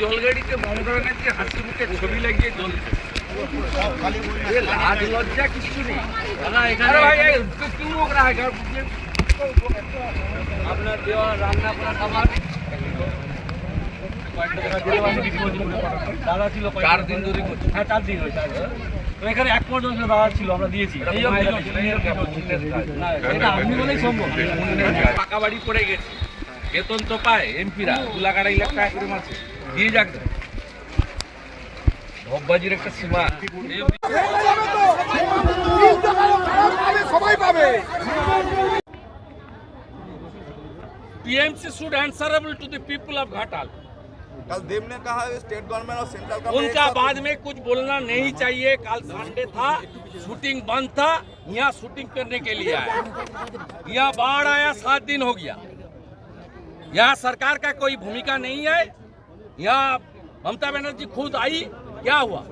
জলগাড়িতে মমতা ব্যানার্জি হাসি মুখে ছবি লাগিয়ে জল লাজ লজ্জা কিছু নেই দাদা এখানে ভাই এই, क्यों এখানে এক পর্যন্ত ছিল আমরা দিয়েছি। পাকা বাড়ি পড়ে গেছে। বেতন তো পায় এমপিরা। দু লাখ লাখ টাকা করে মাসে দিয়ে যাক ভববাজির একটা সীমা। সবাই পাবে PMC should answerable to the people of Ghatal. कल देव ने कहा स्टेट गवर्नमेंट और सेंट्रल का उनका बाद में कुछ बोलना नहीं चाहिए। कल संडे था शूटिंग बंद था यहाँ शूटिंग करने के लिए आया। यहाँ बाढ़ आया सात दिन हो गया। यहाँ सरकार का कोई भूमिका नहीं है। यहाँ ममता बनर्जी खुद आई क्या हुआ?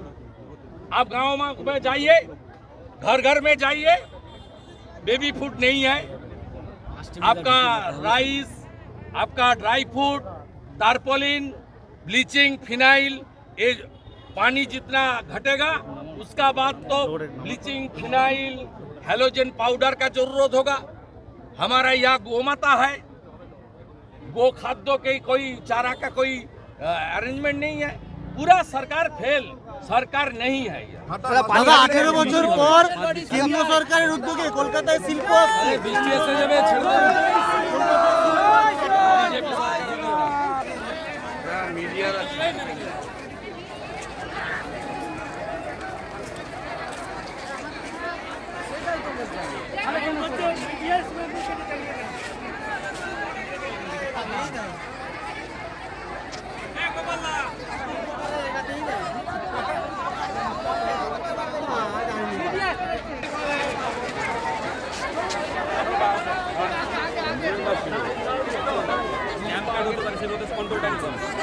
आप गाँव में जाइए घर घर में जाइए बेबी फ़ूड नहीं है। आपका राइस आपका dry fruit tarpaulin bleaching phenyl ये पानी जितना घटेगा उसका बाद तो ब्लीचिंग फिनाइल हेलोजन पाउडर का जरूरत होगा हमारा यहाँ गोमाता है गो खाद्यों के कोई चारा का कोई अरेंजमेंट नहीं है पूरा सरकार फेल सरकार नहीं है ये দাদা আঠেরো বছর পর কেন্দ্র সরকারের উদ্যোগে কলকাতায় শিল্প বৃষ্টি এসে যাবে ছেড়ে মিডিয়ার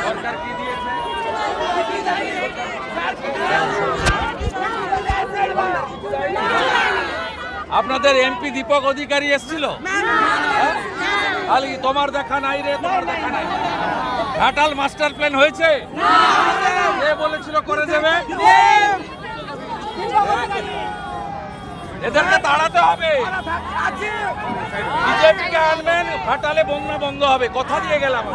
সরকার কি দিয়েছে আপনাদের এমপি দীপক অধিকারী এসেছিল হ্যাঁ? তোমার দেখা নাই রে তোমার দেখা নাই ঘাটাল মাস্টার প্ল্যান হয়েছে কে বলেছিল করে দেবে এদেরকে তাড়াতে হবে বিজেপিকে আনবেন ঘাটালে বন্যা বন্ধ হবে কথা দিয়ে গেলাম।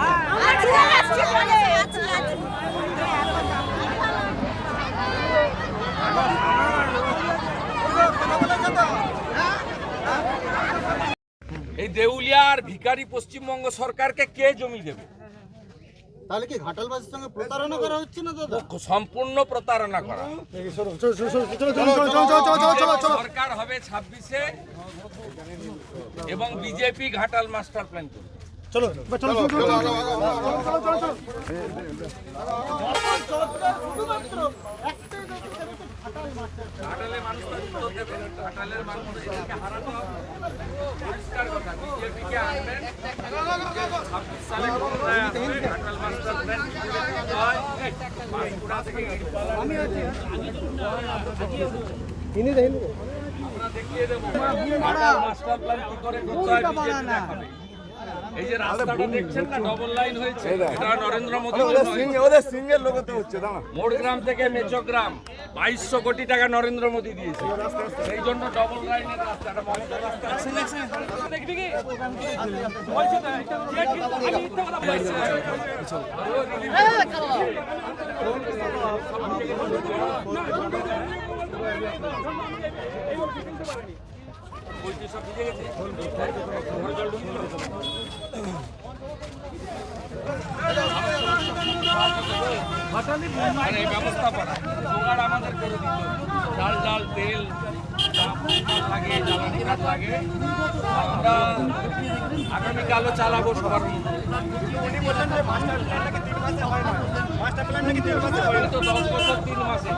দেউলিয়া আর ভিখারি পশ্চিমবঙ্গ সরকারকে কে জমি দেবে তাহলে কি ঘাটালবাসীর সঙ্গে প্রতারণা করা হচ্ছে না দাদা সম্পূর্ণ প্রতারণা করা সরকার হবে ছাব্বিশে এবং বিজেপি ঘাটাল মাস্টার প্ল্যান করবে না। ঘাটালের মানুষ এদেরকে হারাতে হবে। পরিষ্কার কথা, BJP কে আনবেন। 26 সালে ক্ষমতায় আসবে, ঘাটাল মাস্টার প্ল্যান কি করে করতে। বাঁকুড়া থেকে ইটপালা আমরা দেখিয়ে দেবো। মাস্টার প্ল্যান কি করে করতে হয়। এই যে রাস্তাটা দেখছেন না ডবল লাইন হয়েছে এটা নরেন্দ্র মোদী ওদের সিঙ্গেল লোকতে হচ্ছে দাঁড়া মোড়গ্রাম থেকে মেচগ্রাম বাইশশো কোটি টাকা নরেন্দ্র মোদী দিয়েছে সেই জন্য ডবল লাইনের রাস্তাটা রাস্তা ডাল ডাল তেল লাগে জ্বালানি কাঠ লাগে আমরা আগামীকালও চালাবো সবার দশ বছর তিন মাসে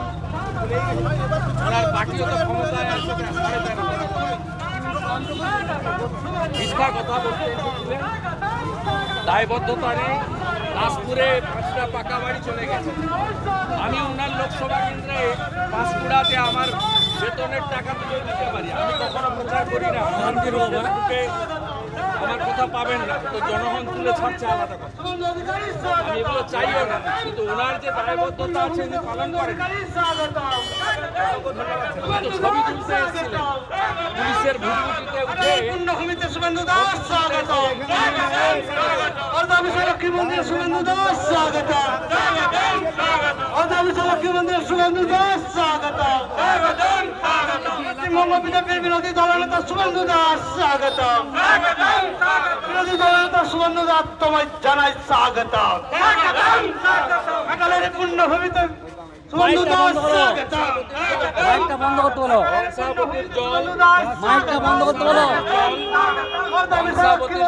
ওনার পার্টিও তো ক্ষমতায় আসবে। মিথ্যা কথা বলতে দায়বদ্ধতা নেই দাসপুরে পাঁচটা পাকা বাড়ি চলে গেছে। আমি ওনার লোকসভা কেন্দ্রে পাঁশকুড়াতে আমার বেতনের টাকা তুলে দিতে পারি। আমি কখনো প্রচার করি না। আমার কথা পাবেন না, তো জনগণ তুলে ছাড়ছে আলাদা কথা। আমি এগুলো চাইও না, কিন্তু ওনার যে দায়বদ্ধতা আছে, উনি পালন করেন। ছবি পুলিশের পূর্ণভূমিতে শুভেন্দু দাস স্বাগত লক্ষ্মীমন্দির শুভেন্দু দাস স্বাগত বিজেপির বিরোধী শুভেন্দু দাস স্বাগত বিরোধী দলনেতা শুভেন্দু দাস তোমায় জানাই স্বাগত সকালের পূর্ণভূমিতে শুভেন্দু দাস স্বাগত মাইকটা বন্ধ করতে বলো জল মাইকটা বন্ধ করতে বলো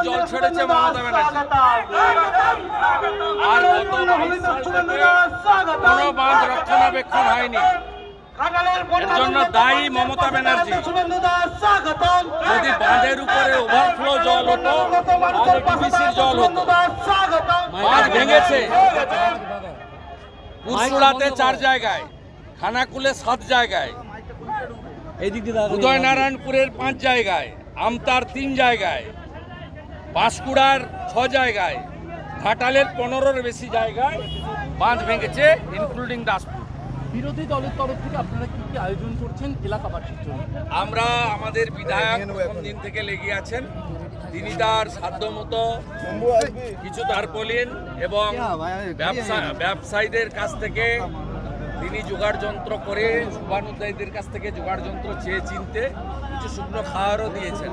জল ছেড়েছে আর কোনো বাঁধ রক্ষণাবেক্ষণ হয়নি। এর জন্য দায়ী মমতা ব্যানার্জি। যদি বাঁধের উপরে ওভারফ্লো জল হতো তাহলে ডিবিসির জল হতো। বাঁধ ভেঙেছে। পুরসুড়াতে চার জায়গায় খানাকুলে সাত জায়গায়। উদয়নারায়ণপুরের পাঁচ জায়গায় আমতার তিন জায়গায় পাঁশকুড়ার ছ জায়গায় ঘাটালের পনেরোর বেশি জায়গায় বাঁধ ভেঙেছে ইনক্লুডিং দাসপুর। বিরোধী দলের তরফ থেকে আপনারা কি কি আয়োজন করছেন এলাকাবাসীর জন্য? আমরা আমাদের বিধায়ক দিন থেকে লেগে আছেন। তিনি তার সাধ্যমতো কিছু তার তারপলিন এবং ব্যবসা ব্যবসায়ীদের কাছ থেকে তিনি জোগাড় যন্ত্র করে শুভানুদ্দায়ীদের কাছ থেকে জোগাড় যন্ত্র চেয়ে চিনতে কিছু শুকনো খাওয়ারও দিয়েছেন।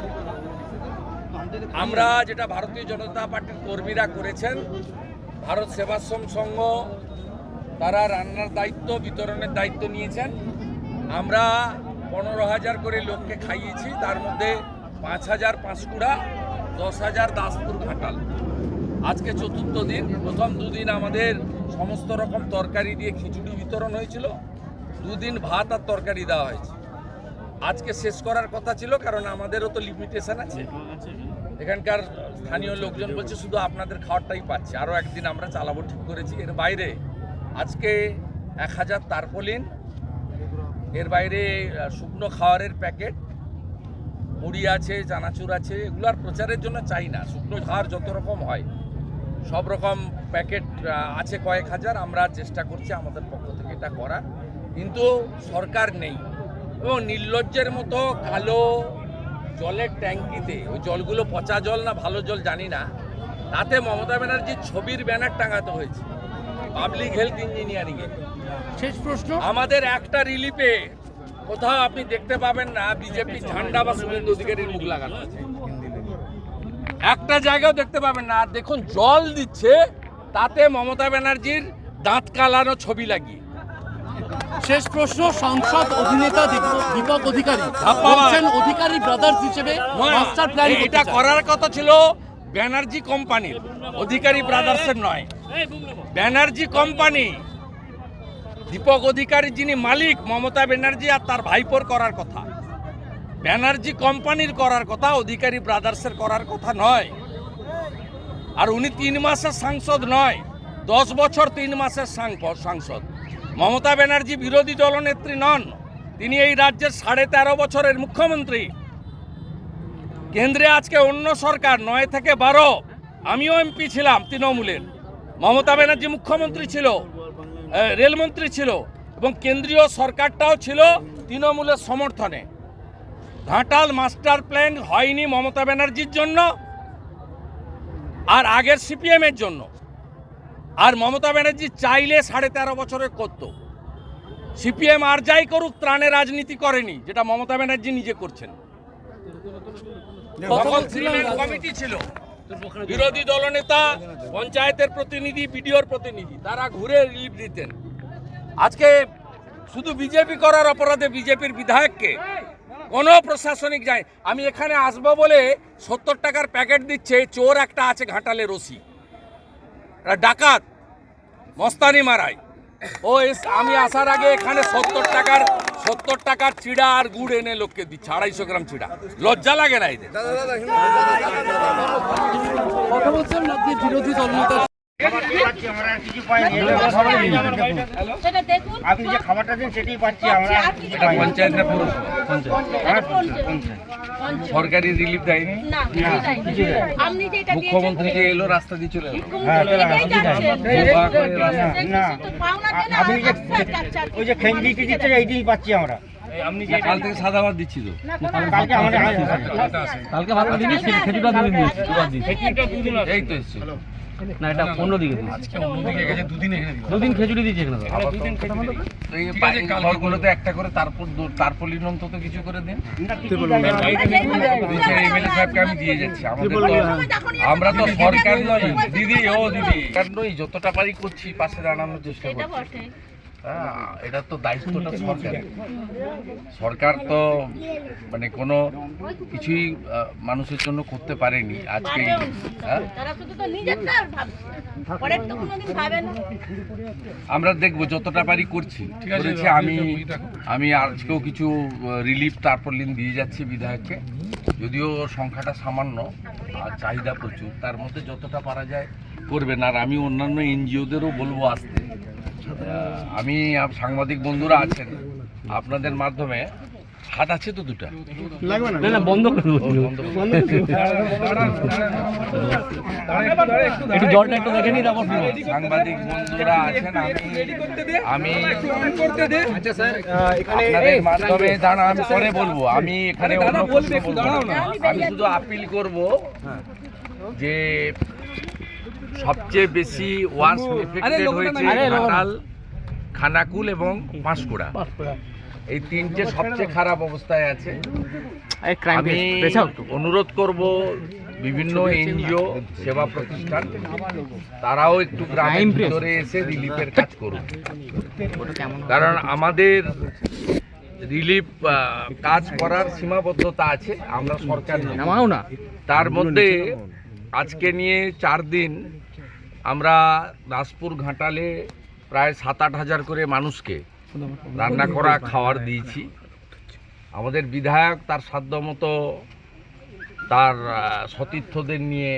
আমরা যেটা ভারতীয় জনতা পার্টির কর্মীরা করেছেন, ভারত সেবাশ্রম সংঘ তারা রান্নার দায়িত্ব, বিতরণের দায়িত্ব নিয়েছেন। আমরা পনেরো হাজার করে লোককে খাইয়েছি, তার মধ্যে পাঁচ হাজার পাঁশকুড়া দশ হাজার দাসপুর ঘাটাল। আজকে চতুর্থ দিন, প্রথম দুদিন আমাদের সমস্ত রকম তরকারি দিয়ে খিচুড়ি বিতরণ হয়েছিল। দুদিন ভাত আর তরকারি দেওয়া হয়েছে। আজকে শেষ করার কথা ছিল, কারণ আমাদেরও তো লিমিটেশন আছে। এখানকার স্থানীয় লোকজন বলছে, শুধু আপনাদের খাওয়ারটাই পাচ্ছে। আরও একদিন আমরা চালাবো ঠিক করেছি, এর বাইরে আজকে এক হাজার তারপলিন, এর বাইরে শুকনো খাওয়ারের প্যাকেট, মুড়ি আছে, চানাচুর আছে এগুলো আর প্রচারের জন্য চাই না। শুকনো খাওয়ার যত রকম হয়, সব রকম প্যাকেট আছে কয়েক হাজার, আমরা চেষ্টা করছি আমাদের পক্ষ থেকে এটা করার। কিন্তু সরকার নেই। এবং নির্লজ্জের মতো কালো জলের ট্যাঙ্কিতে, ওই জলগুলো পচা জল না ভালো জল জানি না, তাতে মমতা ব্যানার্জির ছবির ব্যানার টাঙাতে হয়েছে। পাবলিক হেলথ ইঞ্জিনিয়ারিংয়ে শেষ প্রশ্ন? আমাদের একটা রিলিফে কোথাও আপনি দেখতে পাবেন না বিজেপি ঝান্ডা বা শুভেন্দু অধিকারীর মুখ লাগানো আছে। একটা জায়গাও দেখতে পাবেন না। আর দেখুন জল দিচ্ছে তাতে মমতা ব্যানার্জির দাঁত কালানো ছবি লাগিয়ে। শেষ প্রশ্ন সংসদ অধিনেতা দীপ- দীপক অধিকারী অধিকারী ব্রাদার্স হিসেবে মাস্টার প্ল্যান এটা করার কথা ছিল ব্যানার্জি কোম্পানির অধিকারী ব্রাদার্সের নয়। ব্যানার্জি কোম্পানি, দীপক অধিকারী যিনি মালিক, মমতা ব্যানার্জি আর তার ভাইপোর করার কথা। ব্যানার্জি কোম্পানির করার কথা, অধিকারী ব্রাদার্সের করার কথা নয়। আর উনি তিন মাসের সাংসদ নয়, দশ বছর তিন মাসের সাংসদ। মমতা ব্যানার্জি বিরোধী দলনেত্রী নন। তিনি এই রাজ্যের সাড়ে তেরো বছরের মুখ্যমন্ত্রী। কেন্দ্রে আজকে অন্য সরকার, নয় থেকে বারো। আমিও এমপি ছিলাম তৃণমূলের। মমতা ব্যানার্জি মুখ্যমন্ত্রী ছিল রেলমন্ত্রী ছিল, এবং কেন্দ্রীয় সরকারটাও ছিল তৃণমূলের সমর্থনে। ঘাটাল মাস্টার প্ল্যান হয়নি মমতা ব্যানার্জির জন্য, আর আগের সিপিএমের জন্য। আর মমতা ব্যানার্জি চাইলে সাড়ে তেরো বছরে করতো। সিপিএম আর যাই করুক, ত্রাণে রাজনীতি করেনি, যেটা মমতা ব্যানার্জি নিজে করছেন। তখন ম্যান কমিটি ছিল। বিরোধী দলনেতা পঞ্চায়েতের প্রতিনিধি বিডিওর প্রতিনিধি তারা ঘুরে রিলিফ দিতেন। আজকে শুধু বিজেপি করার অপরাধে বিজেপির বিধায়ককে কোনো প্রশাসনিক যায় আমি এখানে আসব বলে সত্তর টাকার প্যাকেট দিচ্ছে চোর একটা আছে ঘাটালে রশি একটা ডাকাত মস্তানি মারায়। ও আমি আসার আগে এখানে সত্তর টাকার সত্তর টাকার চিড়া আর গুড় এনে লোককে দিচ্ছে আড়াইশো গ্রাম চিড়া। লজ্জা লাগে না এদের। কথা বলছেন রাজ্যের বিরোধী দলনেতা সেটা দেখুন। আপনি যে খাবারটা দেন সেটাই পাচ্ছি আমরা। আর কিছু এটা পঞ্চায়েত। না পুরো এটা পঞ্চায়েত। পঞ্চায়েত। সরকারি রিলিফ দেয়নি? না, কিছু নাই। আপনি যেটা মুখ্যমন্ত্রী যে এলো রাস্তা দিয়ে চলে আপনি যে একটা একটা একটা ওই যে দিচ্ছে এইটাই পাচ্ছি আমরা। কাল থেকে সাদা ভাত দিচ্ছি তো। কালকে আমাদের কালকে দিবি খেজুরটা এই তো এসছে। না এটা অন্য দিকে দিয়েছি দুদিন খেজুরি দিয়েছি। এখানে ঘরগুলোতে একটা করে তারপর তারপলিন অন্তত কিছু করে দিন। এমএলএ সাহেবকে আমি দিয়ে যাচ্ছি আমাদের আমরা তো সরকার নই দিদি ও দিদি। সরকার নই যতটা পারি করছি পাশে দাঁড়ানোর চেষ্টা করছি। এটা তো দায়িত্বটা সরকারের সরকার। তো মানে কোনো কিছুই মানুষের জন্য করতে পারেনি আজকে। হ্যাঁ? আমরা দেখব যতটা পারি করছি। করেছি আমি আমি আজকেও কিছু রিলিফ তারপলিন দিয়ে যাচ্ছি বিধায়ককে। যদিও সংখ্যাটা সামান্য আর চাহিদা প্রচুর তার মধ্যে যতটা পারা যায় করবেন। আর আমি অন্যান্য এনজিওদেরও বলব আসতে। আমি আপ- সাংবাদিক বন্ধুরা আছেন। আপনাদের মাধ্যমে হাট আছে তো দুটা? না? না বন্ধ করে একটু জলটা একটু দেখে নি তারপর সাংবাদিক বন্ধুরা আছেন। আমি আমি আপনাদের মাধ্যমে দাঁড়া আমি পরে বলব। আমি এখানে অন্য বলব আমি শুধু আপিল করব যে সবচেয়ে বেশি ওয়ার্স এফেক্টেড হয়েছে ঘাটাল খানাকুল এবং পাঁশকুড়া। এই তিনটে সবচেয়ে খারাপ অবস্থায় আছে। আমি অনুরোধ করব বিভিন্ন এনজিও সেবা প্রতিষ্ঠান তারাও একটু গ্রামের ভিতরে এসে রিলিফের কাজ করুন কারণ আমাদের রিলিফ কাজ করার সীমাবদ্ধতা আছে আমরা সরকার না। তার মধ্যে আজকে নিয়ে চার দিন আমরা দাসপুর ঘাটালে প্রায় সাত আট হাজার করে মানুষকে রান্না করা খাবার দিয়েছি। আমাদের বিধায়ক তার সাধ্যমতো তার সতীর্থদের নিয়ে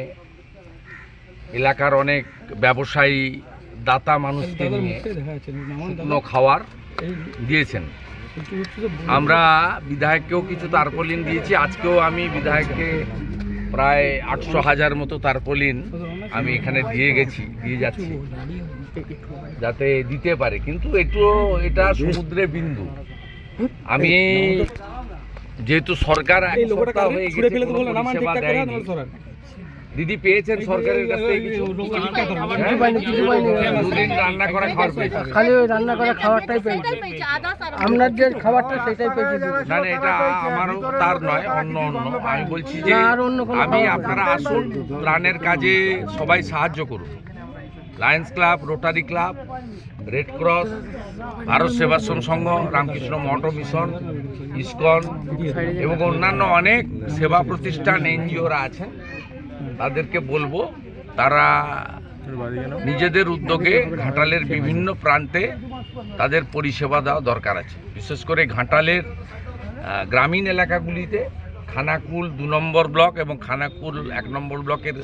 এলাকার অনেক ব্যবসায়ী দাতা মানুষকে নিয়ে শুকনো খাবার দিয়েছেন। আমরা বিধায়ককেও কিছু তারপলিন দিয়েছি। আজকেও আমি বিধায়ককে প্রায় আটশো হাজার মতো তারপলিন আমি এখানে দিয়ে গেছি, দিয়ে যাচ্ছি। যাতে দিতে পারে। কিন্তু একটু এটা সমুদ্রে বিন্দু। আমি যেহেতু সরকার এক সপ্তাহ হয়ে গেছে দিদি পেয়েছেন সরকারের কাছ থেকে কিছু? হ্যাঁ? দুদিন রান্না করা খাবার পেয়েছেন খালি ওই রান্না করা খাবারটাই পেয়েছি। আপনার যে খাবারটা সেটাই পেয়েছি না না এটা আমারও তার নয় অন্য অন্য। আমি বলছি যে আমি আপনারা আসুন ত্রাণের কাজে সবাই সাহায্য করুন। Lions club rotary club red cross Bharat Sevashram Sangha Ramakrishna Math mission ISKCON এবং অন্যান্য অনেক সেবা প্রতিষ্ঠান এনজিওরা আছেন। তাদেরকে বলব, তারা নিজেদের উদ্যোগে ঘাটালের বিভিন্ন প্রান্তে তাদের পরিষেবা দেওয়া দরকার আছে। বিশেষ করে ঘাটালের গ্রামীণ এলাকাগুলিতে খানাকুল দু নম্বর ব্লক এবং খানাকুল এক নম্বর ব্লকের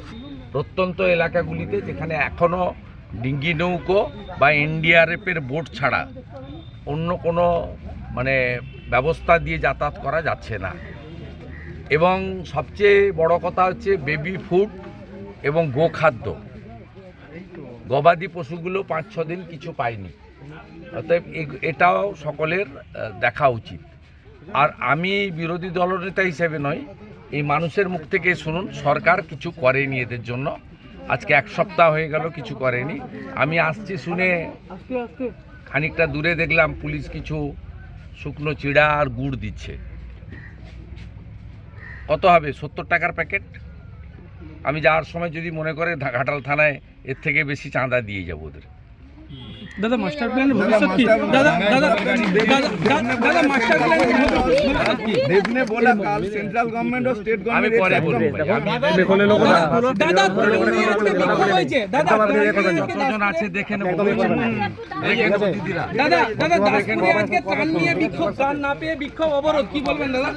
প্রত্যন্ত এলাকাগুলিতে যেখানে এখনও ডিঙ্গি নৌকো বা এনডিআরএফের বোট ছাড়া অন্য কোনো মানে ব্যবস্থা দিয়ে যাতায়াত করা যাচ্ছে না। এবং সবচেয়ে বড় কথা হচ্ছে বেবি ফুড এবং গোখাদ্য। গবাদি পশুগুলো পাঁচ, ছ দিন কিছু পায়নি। অতএব এটাও সকলের দেখা উচিত। আর আমি বিরোধী দলনেতা হিসেবে নয় এই মানুষের মুখ থেকে শুনুন, সরকার কিছু করেনি এদের জন্য। আজকে এক সপ্তাহ হয়ে গেল কিছু করেনি। আমি আসছি শুনে খানিকটা দূরে দেখলাম পুলিশ কিছু শুকনো চিড়া আর গুড় দিচ্ছে। কত হবে সত্তর টাকার প্যাকেট আমি যাওয়ার সময় যদি মনে করে ধা- ঘাটাল থানায় এর থেকে বেশি চাঁদা দিয়ে যাবো ওদের দাদা মাস্টার প্ল্যান ভবিষ্যৎ কি দাদা দাদা দাদা মাস্টার প্ল্যান देवने बोला कल सेंट्रल गवर्नमेंट और स्टेट আমি गवर्नमेंट পরে বলবো ভাই। আমি দাদা কতজন আছে দেখে নেবো দেখে নেবো দিদিরা দাদা দাদা দাসপুরে আজকে ত্রাণ নিয়ে বিক্ষোভ ত্রাণ না পেয়ে বিক্ষোভ অবরোধ কি বলবেন দাদা